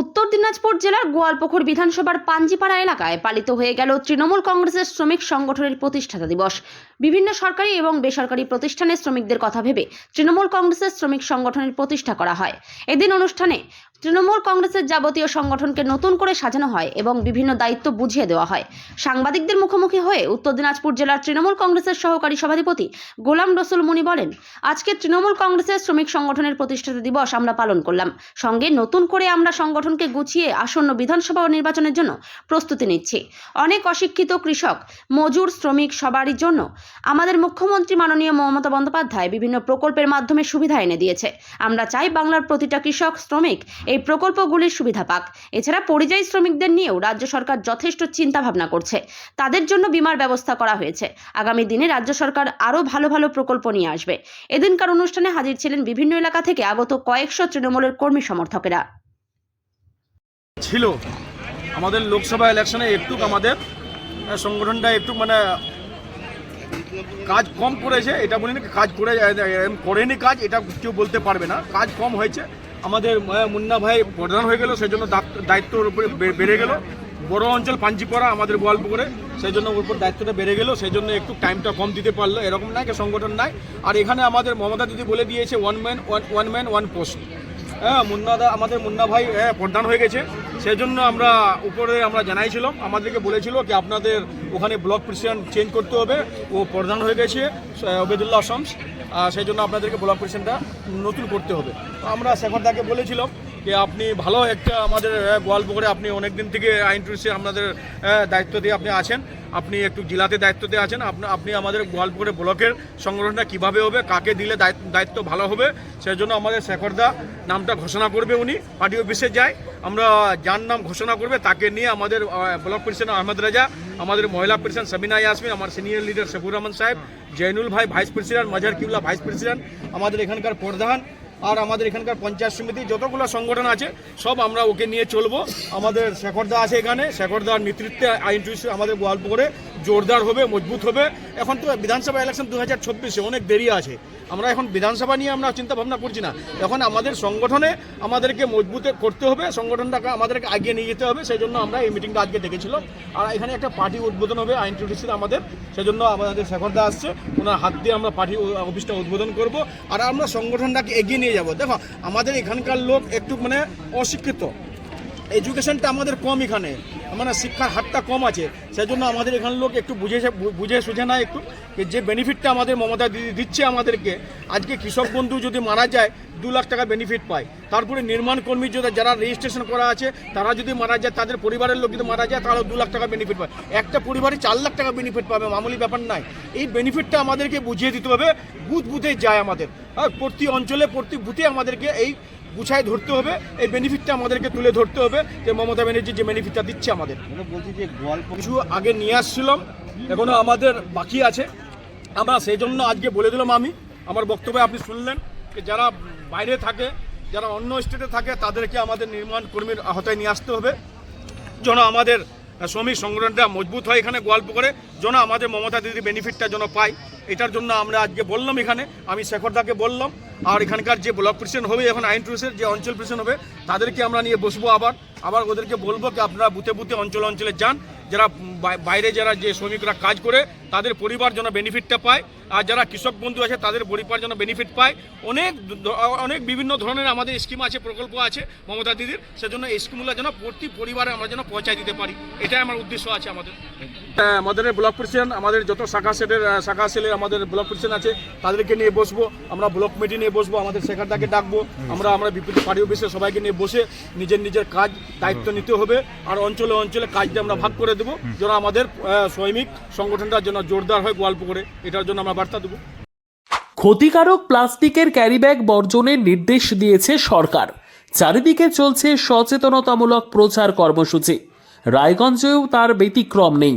উত্তর দিনাজপুর জেলার গোয়ালপুকুর বিধানসভার পাঞ্জিপাড়া এলাকায় পালিত হয়ে গেল তৃণমূল কংগ্রেসের শ্রমিক সংগঠনের প্রতিষ্ঠাতা দিবস। বিভিন্ন সরকারি এবং বেসরকারি প্রতিষ্ঠানের শ্রমিকদের কথা ভেবে তৃণমূল কংগ্রেসের শ্রমিক সংগঠনের প্রতিষ্ঠা করা হয়। এদিন অনুষ্ঠানে তৃণমূল কংগ্রেসের যাবতীয় সংগঠনকে নতুন করে সাজানো হয় এবং বিভিন্ন দায়িত্ব বুঝিয়ে দেওয়া হয়। সাংবাদিকদের মুখোমুখি হয়ে উত্তর দিনাজপুর জেলার তৃণমূল কংগ্রেসের সহকারী সভাধিপতি গোলাম রসুল মুনি বলেন, আজকে তৃণমূল কংগ্রেসের শ্রমিক সংগঠনের প্রতিষ্ঠাতা দিবস আমরা পালন করলাম। সঙ্গে নতুন করে আমরা সংগঠনকে গুছিয়ে আসন্ন বিধানসভা নির্বাচনের জন্য প্রস্তুতি নিচ্ছি। অনেক অশিক্ষিত কৃষক, মজুর শ্রমিক সবারই জন্য আমাদের মুখ্যমন্ত্রী মাননীয় মমতা বন্দ্যোপাধ্যায় বিভিন্ন প্রকল্পের মাধ্যমে সুবিধা এনে দিয়েছে। আমরা চাই বাংলার প্রতিটা কৃষক, শ্রমিক এই প্রকল্পগুলির সুবিধা পাক। এছাড়া পরিযায়ী শ্রমিকদের নিয়েও রাজ্য সরকার যথেষ্ট চিন্তা ভাবনা করছে। তাদের জন্য বিমার ব্যবস্থা করা হয়েছে। আগামী দিনে রাজ্য সরকার আরও ভালো ভালো প্রকল্প নিয়ে আসবে। এদিনকার অনুষ্ঠানে হাজির ছিলেন বিভিন্ন এলাকা থেকে আগত কয়েকশো তৃণমূলের কর্মী সমর্থকেরা। ছিল। আমাদের লোকসভা ইলেকশনে একটু আমাদের সংগঠনটা একটু মানে কাজ কম করেছে, এটা বলি না কাজ করে করেনি কাজ, এটা কেউ বলতে পারবে না। কাজ কম হয়েছে। আমাদের মুন্না ভাই প্রধান হয়ে গেল, সেই জন্য দায়িত্ব- উপরে বেড়ে গেল। বড় অঞ্চল পাঞ্চিপড়া আমাদের গল্প করে সেই জন্য ওর উপর দায়িত্বটা বেড়ে গেল, সেই জন্য একটু টাইমটা কম দিতে পারল, এরকম নাই সংগঠন নাই। আর এখানে আমাদের মমতা দিদি বলে দিয়েছে one man one man one post হ্যাঁ মুন্না দা আমাদের মুন্না ভাই হ্যাঁ প্রধান হয়ে গেছে। সেই জন্য আমরা উপরে আমরা জানাইছিলাম, আমাদেরকে বলেছিল কি আপনাদের ওখানে ব্লক প্রেসিডেন্ট চেঞ্জ করতে হবে, ও প্রধান হয়ে গেছে ওবেদুল্লাহ শামস সেই জন্য আপনাদেরকে ব্লক প্রেসিডেন্টটা নতুন করতে হবে। তো আমরা শেখরদাকে বলেছিলাম যে আপনি ভালো একটা আমাদের আহ, গোয়ালপুকুরে আপনি অনেক দিন থেকে আইন টুরিস্টে আপনাদের দায়িত্ব দিয়ে আপনি আছেন। আপনি একটু জেলাতে দায়িত্ব দিয়ে আছেন। আপনি আমাদের গোয়ালপুরে ব্লকের সংগঠনটা কীভাবে হবে কাকে দিলে দায়িত্ব ভালো হবে সেই জন্য আমাদের শেখরদা নামটা ঘোষণা করবে উনি। পার্টি অফিসে যায় আমরা যার নাম ঘোষণা করবে তাকে নিয়ে আমাদের ব্লক প্রেসিডেন্ট আহমেদ রাজা আমাদের মহিলা প্রেসিডেন্ট সাবিনা ইয়াসমিন আমার সিনিয়র লিডার শফুর রহমান সাহেব জৈনুল ভাই ভাইস প্রেসিডেন্ট মজার কিউল্লা ভাইস প্রেসিডেন্ট আমাদের এখানকার প্রধান আর আমাদের এখানকার পঞ্চায়েত সমিতি যতগুলো সংগঠন আছে, সব আমরা ওকে নিয়ে চলবো। আমাদের শেখরদা আছে এখানে। শেখরদার নেতৃত্বে আইন টুরিস্ট আমাদের গোয়ালপুরে জোরদার হবে, মজবুত হবে। এখন তো বিধানসভা ইলেকশন দু হাজার চব্বিশে অনেক দেরি আছে। আমরা এখন বিধানসভা নিয়ে আমরা চিন্তা ভাবনা করছি না। এখন আমাদের সংগঠনে আমাদেরকে মজবুত করতে হবে সংগঠনটাকে আমাদেরকে এগিয়ে নিয়ে যেতে হবে, সেই জন্য আমরা এই মিটিংটা আজকে ডেকেছিলাম আর এখানে একটা পার্টি উদ্বোধন হবে, আইন টুরিস্টের আমাদের। সেই জন্য আমাদের শেখরদা আসছে, ওনার হাত দিয়ে আমরা পার্টি অফিসটা উদ্বোধন করব। আর আমরা সংগঠনটাকে এগিয়ে নিয়ে যাব। দেখো, আমাদের এখানকার লোক একটু মানে অশিক্ষিত। এডুকেশনটা আমাদের কম এখানে। মানে শিক্ষার হারটা কম আছে। সেই জন্য আমাদের এখানের লোক একটু বুঝে বুঝে সুঝে না একটু যে বেনিফিটটা আমাদের মমতা দিদি দিচ্ছে আমাদেরকে। আজকে কৃষক বন্ধু যদি মারা যায়, দু লাখ টাকা বেনিফিট পায়। তারপরে নির্মাণ কর্মী যদি যারা রেজিস্ট্রেশন করা আছে, তারা যদি মারা যায়, তাদের পরিবারের লোক যদি মারা যায় তাহলে দু লাখ টাকা বেনিফিট পায়। একটা পরিবারে চার লাখ টাকা বেনিফিট পাবে, মামুলি ব্যাপার নাই। এই বেনিফিটটা আমাদেরকে বুঝিয়ে দিতে হবে। বুথ বুথে যায় আমাদের। প্রতি অঞ্চলে, প্রতি বুথে আমাদেরকে এই গুছায় ধরতে হবে এই বেনিফিটটা আমাদেরকে তুলে ধরতে হবে যে মমতা ব্যানার্জি যে বেনিফিটটা দিচ্ছে আমাদের। বলছি যে গোয়ালপুর কিছু আগে নিয়ে আসছিলাম এখনও আমাদের বাকি আছে। আমরা সেই জন্য আজকে বলে দিলাম আমি আমার বক্তব্যে আপনি শুনলেন যে যারা বাইরে থাকে যারা অন্য স্টেটে থাকে তাদেরকে আমাদের নির্মাণ কর্মীর আহতায় নিয়ে আসতে হবে। যেন আমাদের শ্রমিক সংগঠনটা মজবুত হয় এখানে গল্প করে যেন আমাদের মমতা দিদি বেনিফিটটা যেন পাই এটার জন্য আমরা আজকে বললাম এখানে, আমি শেখরদাকে বললাম, আর এখানকার যে ব্লক প্রেসিডেন্ট হবে, এখন আইন টুরিস্টের যে অঞ্চল প্রেসিডেন্ট হবে, তাদেরকে আমরা নিয়ে বসবো আবার। আবার ওদেরকে বলব কি আপনারা বুথে বুথে অঞ্চল অঞ্চলে যান, যারা বাইরে যারা যে শ্রমিকরা কাজ করে, তাদের পরিবার যেন বেনিফিটটা পায়, আর যারা কৃষক বন্ধু আছে, তাদের পরিবার যেন বেনিফিট পায়। অনেক অনেক বিভিন্ন ধরনের আমাদের স্কিম আছে, প্রকল্প আছে মমতা দিদির, সেজন্য এই স্কিমগুলো যেন প্রতি পরিবারে আমরা যেন পৌঁছায় দিতে পারি। এটাই আমার উদ্দেশ্য আছে আমাদের। আমাদের ব্লক প্রেসিডেন্ট, আমাদের যত শাখা সেটের শাখা সেলের আমাদের ব্লক প্রেসিডেন্ট আছে, তাদেরকে নিয়ে বসবো। আমরা ব্লক কমিটি নিয়ে বসবো, আমাদের শেখারদাকে ডাকবো। আমরা আমরা বিপরীত পার্টি অফিসে সবাইকে নিয়ে বসে নিজের নিজের কাজ, দায়িত্ব নিতে হবে। আর অঞ্চলে অঞ্চলে কাজটা আমরা ভাগ করে দেবো, যেন আমাদের শ্রমিক সংগঠনটা যেন জোরদার হয় গল্প করে। এটার জন্য আমরা বার্তা দেবো। ক্ষতিকারক প্লাস্টিকের ক্যারিব্যাগ বর্জনের নির্দেশ দিয়েছে সরকার। চারিদিকে চলছে সচেতনতামূলক প্রচার কর্মসূচি। রায়গঞ্জেও তার ব্যতিক্রম নেই।